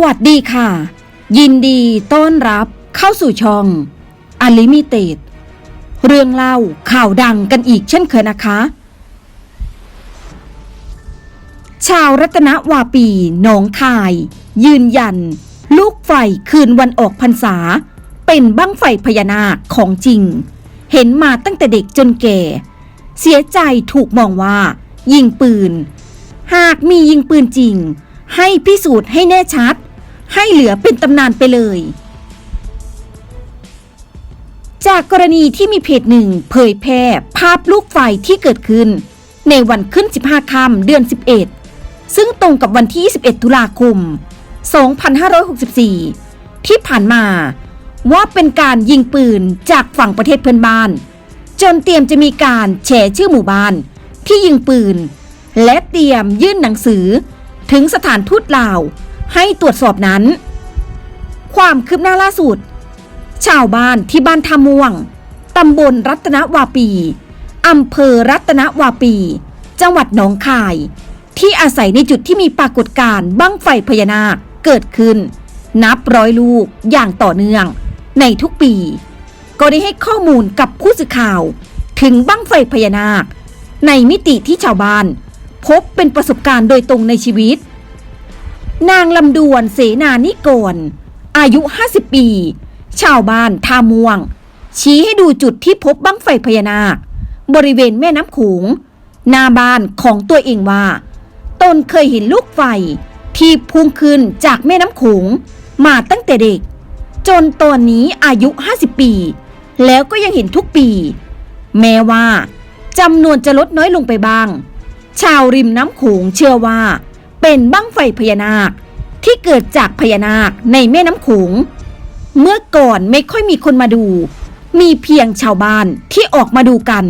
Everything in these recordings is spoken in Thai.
สวัสดีค่ะ ยินดีต้อนรับเข้าสู่ช่อง Unlimited เรื่องเล่าข่าวดังกันอีกเช่นเคยนะคะ ชาวรัตนวาปีหนองคาย ยืนยัน ลูกไฟคืนวันออกพรรษา เป็นบั้งไฟพญานาคของจริง เห็นมาตั้งแต่เด็กจนแก่ เสียใจถูกมองว่า ยิงปืน หากมียิงปืนจริงให้พิสูจน์ให้แน่ชัด ให้เหลือเป็นตำนานไปเลย จากกรณีที่มีเพจหนึ่งเผยแพร่ภาพลูกไฟที่เกิดขึ้น ในวันขึ้น 15 ค่ำเดือน 11 ซึ่งตรงกับวันที่ 21 ตุลาคม 2564 ที่ผ่านมาว่าเป็นการยิงปืนจากฝั่งประเทศเพื่อนบ้าน จนเตรียมจะมีการแฉชื่อหมู่บ้าน ที่ยิงปืน และเตรียมยื่นหนังสือ ถึงสถานทูตลาว ให้ตรวจสอบนั้น ความคืบหน้าล่าสุด ชาวบ้านที่บ้านท่าม่วงตำบลรัตนวาปีอำเภอรัตนวาปี จังหวัดหนองคาย ที่อาศัยในจุดที่มีปรากฏการณ์บั้งไฟพญานาคเกิดขึ้น นับร้อยลูกอย่างต่อเนื่อง ในทุกปี ก็ได้ให้ข้อมูลกับผู้สื่อข่าว ถึงบั้งไฟพญานาค ในมิติที่ชาวบ้าน พบเป็นประสบการณ์โดยตรงในชีวิต นางลำดวนเสนานิกรอายุ 50 ปี ชาวบ้านท่าม่วง ชี้ให้ดูจุดที่พบบั้งไฟพญานาค บริเวณแม่น้ำขงหน้าบ้านของตัวเองว่า ตนเคยเห็นลูกไฟที่พุ่งขึ้นจากแม่น้ำขงมาตั้งแต่เด็ก จนตอนนี้อายุ 50 ปี แล้วก็ยังเห็นทุกปี แม้ว่าจำนวนจะลดน้อยลงไปบ้าง ชาวริมน้ำขงเชื่อว่า เป็นบั้งไฟพญานาค ที่เกิดจากพญานาคในแม่น้ำโขงเมื่อก่อนไม่ค่อยมีคนมาดู มีเพียงชาวบ้านที่ออกมาดูกัน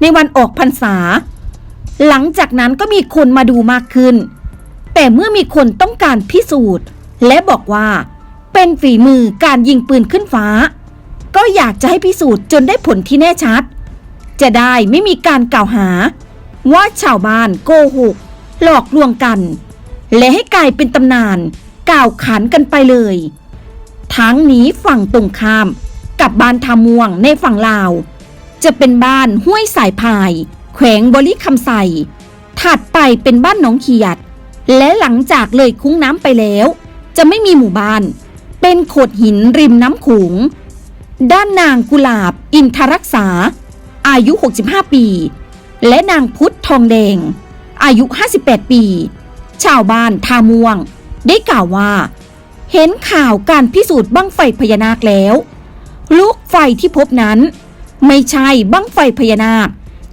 ในวันออกพรรษา หลังจากนั้นก็มีคนมาดูมากขึ้น แต่เมื่อมีคนต้องการพิสูจน์ และบอกว่า เป็นฝีมือการยิงปืนขึ้นฟ้า ก็อยากจะให้พิสูจน์จนได้ผลที่แน่ชัด จะได้ไม่มีการกล่าวหา ว่าชาวบ้านโกหก หลอกลวงกัน และให้กลายเป็นตำนาน กล่าวขานกันไปเลย ทั้งนี้ฝั่งตรงข้าม กับบ้านทาม่วงในฝั่งลาว จะเป็นบ้านห้วยสายพาย แขวงบริคำใสถัดไปเป็นบ้านหนองเขียด และหลังจากเลยคุ้งน้ำไปแล้ว จะไม่มีหมู่บ้าน เป็นโขดหินริมน้ำขงด้านนางกุหลาบอินทรักษา อายุ 65 ปี และนางพุทธทองแดง อายุ 58 ปี ชาวบ้านทาม่วง ได้กล่าวว่า เห็นข่าวการพิสูจน์บั้งไฟพญานาคแล้ว ลูกไฟที่พบนั้น ไม่ใช่บั้งไฟพญานาค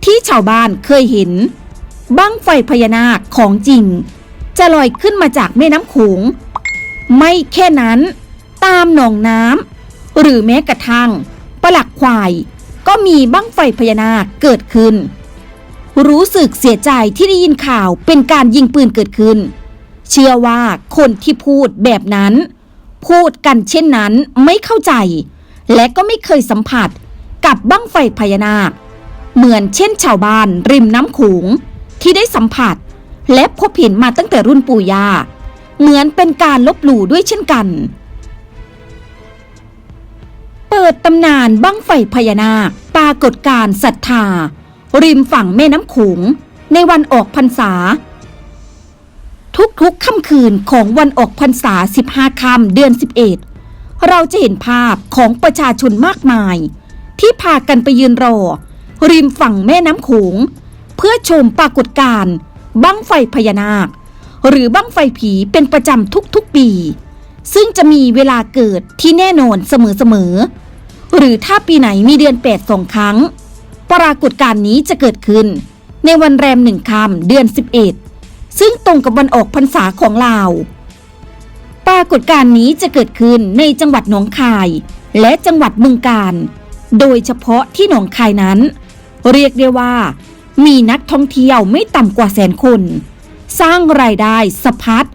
ที่ชาวบ้านเคยเห็น บั้งไฟพญานาคของจริง จะลอยขึ้นมาจากแม่น้ำโขงไม่แค่นั้น ตามหนองน้ำหรือแม้กระทั่งปลักควาย ก็มีบั้งไฟพญานาคเกิดขึ้น รู้สึกเสียใจที่ได้ยินข่าวเป็นการยิงปืนเกิดขึ้น เชื่อว่าคนที่พูดแบบนั้น พูดกันเช่นนั้นไม่เข้าใจ และก็ไม่เคยสัมผัสกับบั้งไฟพญานาค เหมือนเช่นชาวบ้านริมน้ำโขงที่ได้สัมผัส และพบเห็นมาตั้งแต่รุ่นปู่ย่าเหมือนเป็นการลบหลู่ด้วยเช่นกัน เปิดตำนานบั้งไฟพญานาคปรากฏการ์ศรัทธา ริมฝั่งแม่น้ำโขงในวันออกพรรษา ทุกๆค่ำคืนของวันออกพรรษา 15ค่ำเดือน 11 เราจะเห็นภาพของประชาชนมากมาย ที่พากันไปยืนรอ ริมฝั่งแม่น้ำโขงเพื่อชมปรากฏการณ์บั้งไฟพญานาค หรือบั้งไฟผีเป็นประจำทุกๆปี ซึ่งจะมีเวลาเกิดที่แน่นอนเสมอๆหรือถ้าปีไหนมีเดือนแปดสองครั้ง ปรากฏการณ์นี้จะเกิดขึ้น ในวันแรมหนึ่งค่ำเดือน 11 ซึ่งตรงกับวันออกพรรษาของลาว ปรากฏการณ์นี้จะเกิดขึ้นในจังหวัดหนองคาย และจังหวัดบึงกาฬโดยเฉพาะที่หนองคายนั้น เรียกได้ว่า มีนักท่องเที่ยวไม่ต่ำกว่าแสนคน สร้างรายได้สะพัด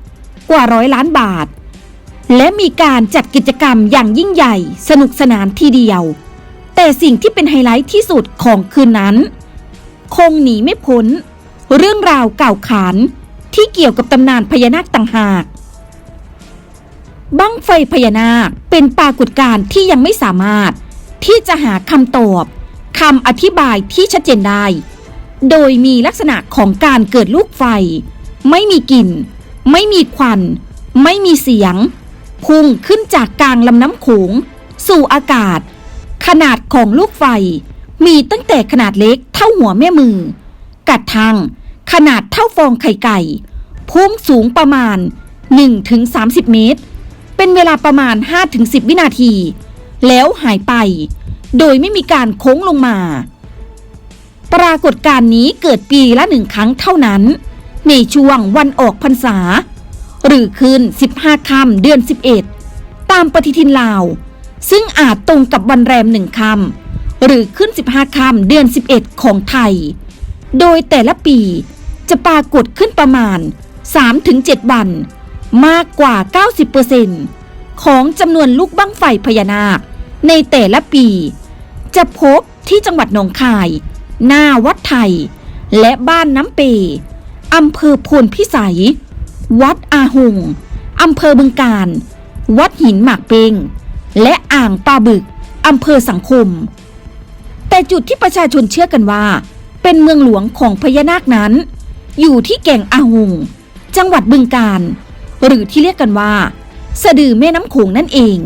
กว่าร้อยล้านบาท และมีการจัดกิจกรรมอย่างยิ่งใหญ่ สนุกสนานทีเดียว แต่สิ่งที่เป็นไฮไลท์ที่สุดของคืนนั้น คงหนีไม่พ้น เรื่องราวเก่าขานที่เกี่ยวกับตำนานพญานาคต่างหาก บั้งไฟพญานาคเป็นปรากฏการณ์ที่ยังไม่สามารถ ที่จะหาคำตอบคำอธิบายที่ชัดเจนได้ โดยมีลักษณะของการเกิดลูกไฟ ไม่มีกลิ่น ไม่มีควัน ไม่มีเสียง พุ่งขึ้นจากกลางลำน้ำโขงสู่อากาศ ขนาดของลูกไฟ มีตั้งแต่ขนาดเล็กเท่าหัวแม่มือ กัดทาง ขนาดเท่าฟองไข่ไก่ พุ่งสูงประมาณ 1-30 เมตร เป็นเวลาประมาณ 5-10 วินาที แล้วหายไป โดยไม่มีการโค้งลงมา ปรากฏการณ์นี้เกิดปีละหนึ่งครั้งเท่านั้น ในช่วงวันออกพรรษา หรือคืน 15 ค่ำเดือน 11 ตามปฏิทินลาว ซึ่งอาจตรงกับวันแรมหนึ่งคำหรือขึ้น 15ค่ำเดือน 11 ของไทย โดยแต่ละปีจะปรากฏขึ้นประมาณ 3-7 วัน มากกว่า 90%ของจำนวนลูกบั้งไฟพญานาค ในแต่ละปี จะพบที่จังหวัดหนองคาย หน้าวัดไทย และบ้านน้ำเปอำเภอโพนพิสัย วัดอาหงอำเภอบึงการ วัดหินหมากเปง และอ่างปลาบึกอำเภอสังคม แต่จุดที่ประชาชนเชื่อกันว่า เป็นเมืองหลวงของพญานาคนั้น อยู่ที่แก่งอาหง จังหวัดบึงการ หรือที่เรียกกันว่า สะดือแม่น้ำโขงนั่นเอง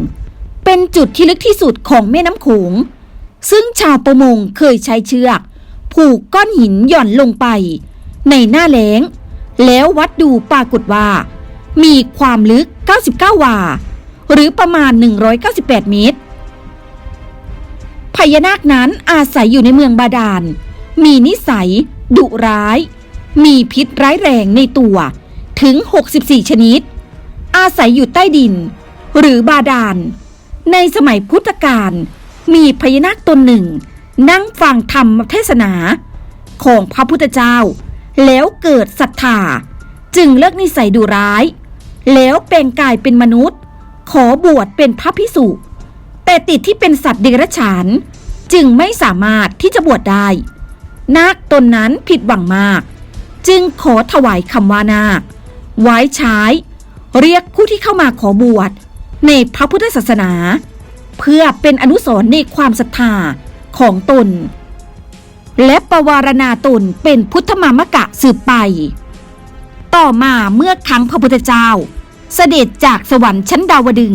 เป็นจุดที่ลึกที่สุดของแม่น้ำโขง ซึ่งชาวประมงเคยใช้เชือก ผูกก้อนหินหย่อนลงไป ในหน้าแล้ง แล้ววัดดูปรากฏว่า มีความลึก 99 วา หรือประมาณ 198 เมตร พญานาคนั้นอาศัยอยู่ในเมืองบาดาล มีนิสัย ดุร้าย มีพิษร้ายแรงในตัวถึง 64 ชนิด อาศัยอยู่ใต้ดิน หรือบาดาล ในสมัยพุทธกาลมีพญานาคตนหนึ่ง นั่งฟังธรรมเทศนา ของพระพุทธเจ้า แล้วเกิดศรัทธา จึงเลิกนิสัยดุร้าย แล้วแปลงกายเป็นมนุษย์ ขอบวชเป็นพระพิสุแต่ติดที่เป็นสัตว์เดรัจฉาน จึงไม่สามารถที่จะบวชได้ นาคตนนั้นผิดหวังมาก จึงขอถวายคำว่านาค ไว้ใช้ เรียกผู้ที่เข้ามาขอบวชในพระพุทธศาสนา เพื่อเป็นอนุสรณ์ในความศรัทธาของตน และประวารณาตนเป็นพุทธมามกะสืบไป ต่อมาเมื่อครั้งพระพุทธเจ้า เสด็จจากสวรรค์ชั้นดาวดึง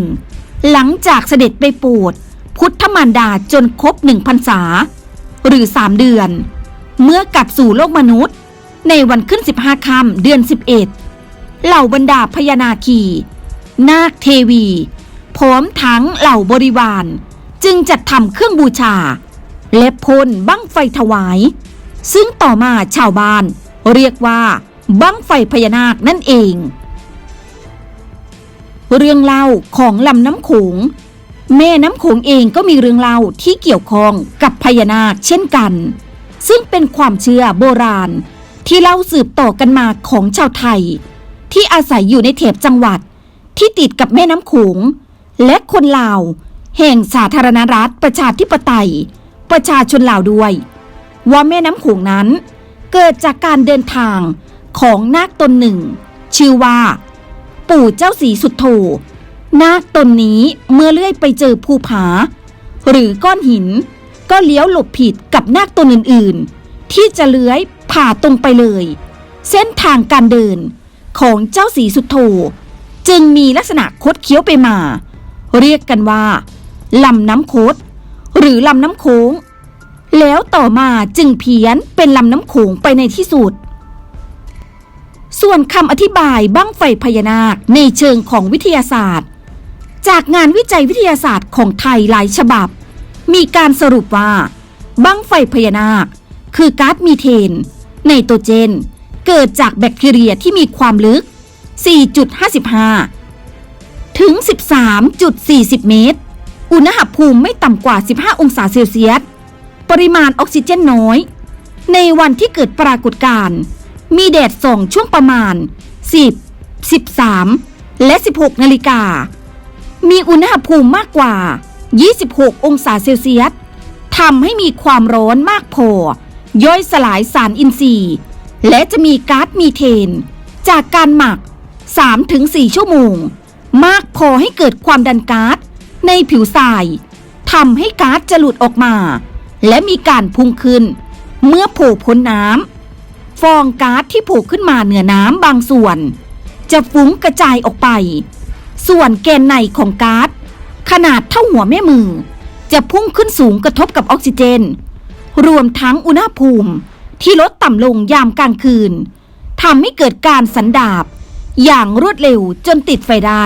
หลังจากเสด็จไปโปรดพุทธมารดาจนครบหนึ่งพรรษา หรือสามเดือน เมื่อกลับสู่โลกมนุษย์ ในวันขึ้น15ค่ำเดือน11เหล่าบรรดาพญานาคี นาคเทวีพร้อมทั้งเหล่าบริวาร จึงจัดทำเครื่องบูชา และพ่นบั้งไฟถวาย ซึ่งต่อมาชาวบ้านเรียกว่าบั้งไฟพญานาคนั่นเอง เรื่องเล่าของลำน้ำโขงแม่น้ำโขงเองก็มีเรื่องเล่าที่เกี่ยวข้องกับพญานาคเช่นกัน ซึ่งเป็นความเชื่อโบราณ ที่เล่าสืบต่อกันมาของชาวไทย ที่อาศัยอยู่ในเถบจังหวัดที่ติดกับแม่น้ำโขงและคนลาว แห่งสาธารณรัฐประชาธิปไตย ประชาชนลาวด้วย ว่าแม่น้ำโขงนั้น เกิดจากการเดินทางของนาคตนหนึ่ง ชื่อว่า ปู่เจ้าสีสุดโธนาคตนนี้เมื่อเลื่อยไปเจอภูผา หรือก้อนหิน ก็เลี้ยวหลบผิดกับนาคตนอื่นๆ ที่จะเลื้อยผ่าตรงไปเลย เส้นทางการเดินของเจ้าสีสุดโธจึงมีลักษณะคดเคี้ยวไปมา เรียกกันว่าลำน้ำโคดหรือลำน้ำโค้ง แล้วต่อมาจึงเพี้ยนเป็นลำน้ำโขงไปในที่สุด ส่วนคำอธิบายบั้งไฟพญานาคในเชิงของวิทยาศาสตร์ จากงานวิจัยวิทยาศาสตร์ของไทยหลายฉบับ มีการสรุปว่า บั้งไฟพญานาค คือก๊าซมีเทน ไนโตรเจน เกิดจากแบคทีเรียที่มีความลึก 4.55 ถึง 13.40 เมตร อุณหภูมิไม่ต่ำกว่า 15 องศาเซลเซียส ปริมาณออกซิเจนน้อย ในวันที่เกิดปรากฏการณ์ มีแดดส่องช่วงประมาณ 10 13 และ 16 นาฬิกา มีอุณหภูมิมากกว่า 26 องศาเซลเซียสทำให้มีความร้อนมากพอ ย่อยสลายสารอินทรีย์ และจะมีก๊าซมีเทน จากการหมัก 3-4 ชั่วโมง มากพอให้เกิดความดันก๊าซในผิวทรายทำให้ก๊าซจะหลุดออกมา และมีการพุ่งขึ้น เมื่อโผล่พ้นน้ำ ฟองก๊าซที่โผล่ขึ้นมาเหนือน้ำบางส่วน จะฟุ้งกระจายออกไป ส่วนแกนในของก๊าซขนาดเท่าหัวแม่มือ จะพุ่งขึ้นสูงกระทบกับออกซิเจน รวมทั้งอุณหภูมิที่ลดต่ำลงยามกลางคืนทำให้เกิดการสันดาบ อย่างรวดเร็วจนติดไฟได้